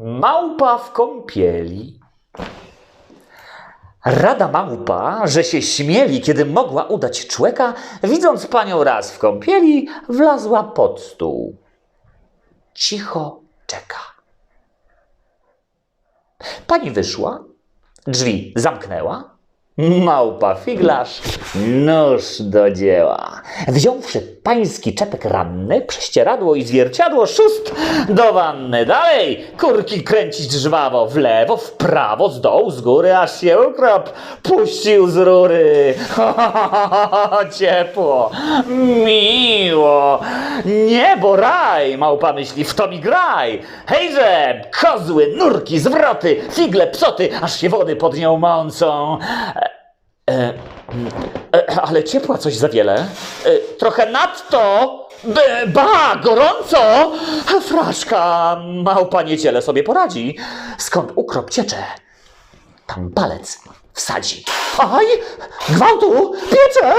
Małpa w kąpieli. Rada małpa, że się śmieli, kiedy mogła udać człeka, widząc panią raz w kąpieli, wlazła pod stół. Cicho czeka. Pani wyszła, drzwi zamknęła. Małpa figlarz, nóż do dzieła. Wziąwszy pański czepek ranny, prześcieradło i zwierciadło, szóst do wanny. Dalej, kurki kręcić żwawo, w lewo, w prawo, z dołu, z góry, aż się ukrop puścił z rury. Ho, ho, ho, ciepło, miło, niebo, raj, małpa myśli, w to mi graj. Hejże, kozły, nurki, zwroty, figle, psoty, aż się wody pod nią mącą. E, e, ale ciepła coś za wiele. E, trochę nadto. B, ba, gorąco! Fraszka, małpa niedzielę sobie poradzi. Skąd ukrop ciecze? Tam palec wsadzi. Aj! Gwałtu! Piecze!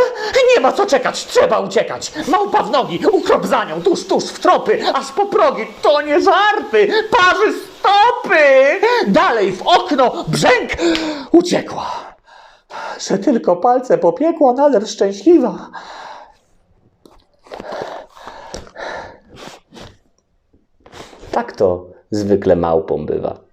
Nie ma co czekać, trzeba uciekać. Małpa w nogi, ukrop za nią, tuż, tuż w tropy, aż po progi. To nie żarty, parzy stopy! Dalej w okno, brzęk! Uciekła że tylko palce popiekła, nader szczęśliwa. Tak to zwykle małpą bywa.